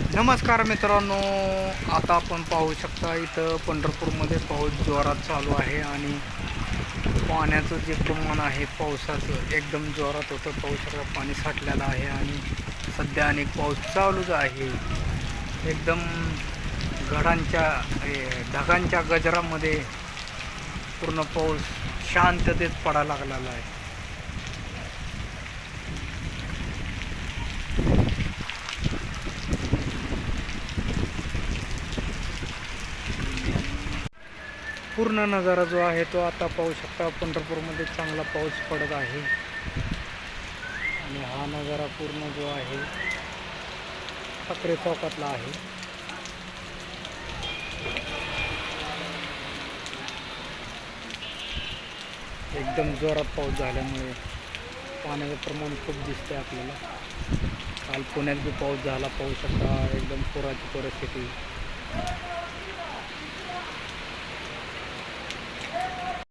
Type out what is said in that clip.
नमस्कार मित्रांनो आता आपण पाहू शकता इथं पंढरपूरमध्ये पाऊस जोरात चालू आहे आणि पाण्याचं जे प्रमाण आहे पावसाचं एकदम जोरात होतं. पाऊस शकता पाणी साठलेलं आहे आणि सध्या अनेक पाऊस चालूच आहे. एकदम घडांच्या ढगांच्या गजरामध्ये पूर्ण पाऊस शांततेत पडायला लागलेला आहे. पूर्ण नजारा जो आहे तो आता पाहू शकता. पंढरपूरमध्ये चांगला पाऊस पडत आहे. आणि हा नजारा पूर्ण जो आहे ठाकरे चौकातला आहे. एकदम जोरात पाऊस झाल्यामुळे पाण्याचं प्रमाण खूप दिसते आपल्याला. काल पुण्यात बी पाऊस झाला पाहू शकता. एकदम पुराची परिस्थिती.